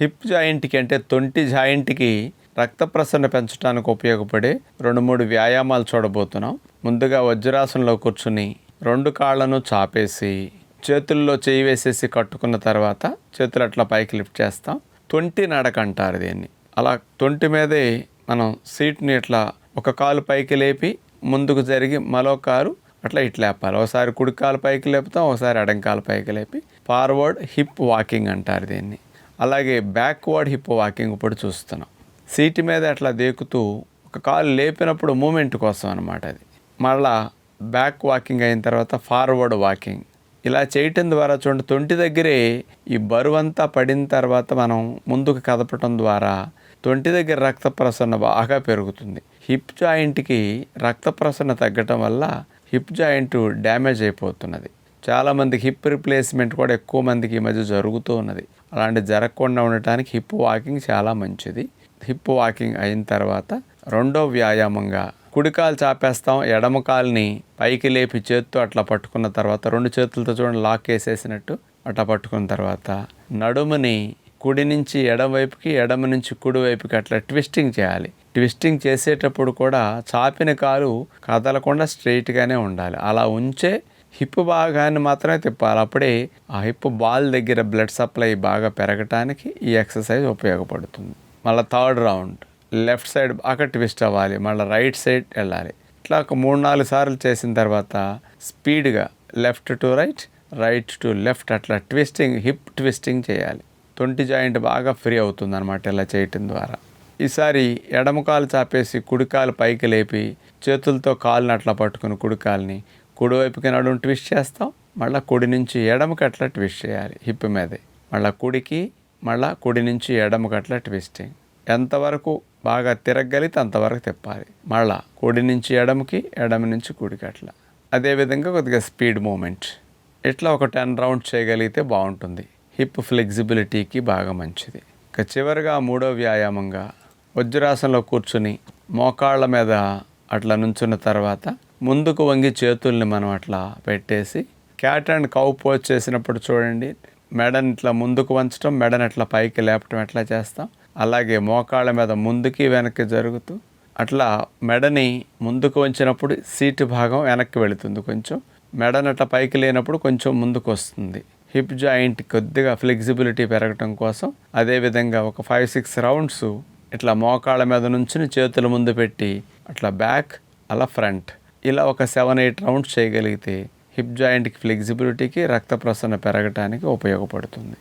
Hip జాయింట్కి అంటే తొంటి జాయింట్కి రక్త ప్రసరణ పెంచడానికి ఉపయోగపడే రెండు మూడు వ్యాయామాలు చూడబోతున్నాం. ముందుగా వజ్రాసనంలో కూర్చుని రెండు కాళ్ళను చాపేసి చేతుల్లో చేయి వేసేసి కట్టుకున్న తర్వాత చేతులు అట్లా పైకి లిఫ్ట్ చేస్తాం. తొంటి నడక అంటారు దీన్ని. అలా తొంటి మీదే మనం సీట్ని ఇట్లా ఒక కాలు పైకి లేపి ముందుకు జరిగి మరో కారు అట్లా ఇట్లా లేపాలి. ఒకసారి కుడి కాలు పైకి లేపుతాం ఒకసారి ఎడం కాలు పైకి లేపి. ఫార్వర్డ్ హిప్ వాకింగ్ అంటారు దీన్ని. అలాగే బ్యాక్వర్డ్ హిప్ వాకింగ్ ఇప్పుడు చూస్తున్నాం. సీటు మీద అట్లా దేకుతూ ఒక కాలు లేపినప్పుడు మూమెంట్ కోసం అనమాట అది. మళ్ళా బ్యాక్ వాకింగ్ అయిన తర్వాత ఫార్వర్డ్ వాకింగ్ ఇలా చేయటం ద్వారా చూడండి తొంటి దగ్గరే ఈ బరువంతా పడిన తర్వాత మనం ముందుకు కదపటం ద్వారా తొంటి దగ్గర రక్త ప్రసరణ బాగా పెరుగుతుంది. హిప్ జాయింట్కి రక్త ప్రసరణ తగ్గటం వల్ల హిప్ జాయింట్ డ్యామేజ్ అయిపోతున్నది. చాలామందికి హిప్ రిప్లేస్మెంట్ కూడా ఎక్కువ మందికి ఈ మధ్య జరుగుతూ ఉన్నది. అలాంటి జరగకుండా ఉండటానికి హిప్ వాకింగ్ చాలా మంచిది. హిప్ వాకింగ్ అయిన తర్వాత రెండో వ్యాయామంగా కుడికాలు చాపేస్తాం ఎడమ కాలుని పైకి లేపి చేత్తో అట్లా పట్టుకున్న తర్వాత రెండు చేతులతో చూడండి లాక్ వేసేసినట్టు అట్లా పట్టుకున్న తర్వాత నడుముని కుడి నుంచి ఎడమ వైపుకి ఎడమ నుంచి కుడి వైపుకి అట్లా ట్విస్టింగ్ చేయాలి. ట్విస్టింగ్ చేసేటప్పుడు కూడా చాపిన కాలు కదలకుండా స్ట్రైట్గానే ఉండాలి. అలా ఉంచే హిప్ భాగాన్ని మాత్రమే తిప్పాలి. అప్పుడే ఆ హిప్ బాల్ దగ్గర బ్లడ్ సప్లై బాగా పెరగటానికి ఈ ఎక్సర్సైజ్ ఉపయోగపడుతుంది. మళ్ళీ థర్డ్ రౌండ్ లెఫ్ట్ సైడ్ బాగా ట్విస్ట్ అవ్వాలి. మళ్ళీ రైట్ సైడ్ వెళ్ళాలి. ఇట్లా ఒక మూడు నాలుగు సార్లు చేసిన తర్వాత స్పీడ్గా left to right right to left అట్లా ట్విస్టింగ్ హిప్ ట్విస్టింగ్ చేయాలి. తొంటి జాయింట్ బాగా ఫ్రీ అవుతుంది అనమాట ఇలా చేయటం ద్వారా. ఈసారి ఎడమ కాలు చాపేసి కుడికాలు పైకి లేపి చేతులతో కాలుని అట్లా పట్టుకుని కుడికాలని కుడివైపుకి నడుము ట్విస్ట్ చేస్తాం మళ్ళీ కుడి నుంచి ఎడమకి అట్లా ట్విస్ట్ చేయాలి హిప్ మీదే. మళ్ళీ కుడికి మళ్ళీ కుడి నుంచి ఎడమకి అట్లా ట్విస్టింగ్ ఎంతవరకు బాగా తిరగలిగితే అంతవరకు తిప్పాలి. మళ్ళా కుడి నుంచి ఎడమకి ఎడమ నుంచి కుడికి అట్లా. అదేవిధంగా కొద్దిగా స్పీడ్ మూమెంట్ ఇట్లా ఒక టెన్ రౌండ్ చేయగలిగితే బాగుంటుంది. హిప్ ఫ్లెక్సిబిలిటీకి బాగా మంచిది. ఇక చివరిగా మూడో వ్యాయామంగా వజ్రాసనంలో కూర్చుని మోకాళ్ళ మీద అట్లా నుంచున్న తర్వాత ముందుకు వంగి చేతుల్ని మనం అట్లా పెట్టేసి క్యాట్ అండ్ కౌ పోజ్ చేసినప్పుడు చూడండి మెడని ఇట్లా ముందుకు వంచడం మెడని అట్లా పైకి లేపటం ఎట్లా చేస్తాం? అలాగే మోకాళ్ళ మీద ముందుకి వెనక్కి జరుగుతూ అట్లా మెడని ముందుకు వంచినప్పుడు సీటు భాగం వెనక్కి వెళుతుంది కొంచెం. మెడని అట్లా పైకి లేనప్పుడు కొంచెం ముందుకు వస్తుంది. హిప్ జాయింట్ కొద్దిగా ఫ్లెక్సిబిలిటీ పెరగటం కోసం అదేవిధంగా ఒక ఫైవ్ సిక్స్ రౌండ్స్ ఇట్లా మోకాళ్ళ మీద నుంచి చేతుల ముందు పెట్టి అట్లా బ్యాక్ అలా ఫ్రంట్. ఇలా ఒక సెవెన్ ఎయిట్ రౌండ్స్ చేయగలిగితే హిప్ జాయింట్కి ఫ్లెక్సిబిలిటీకి రక్త ప్రసరణ పెరగటానికి ఉపయోగపడుతుంది.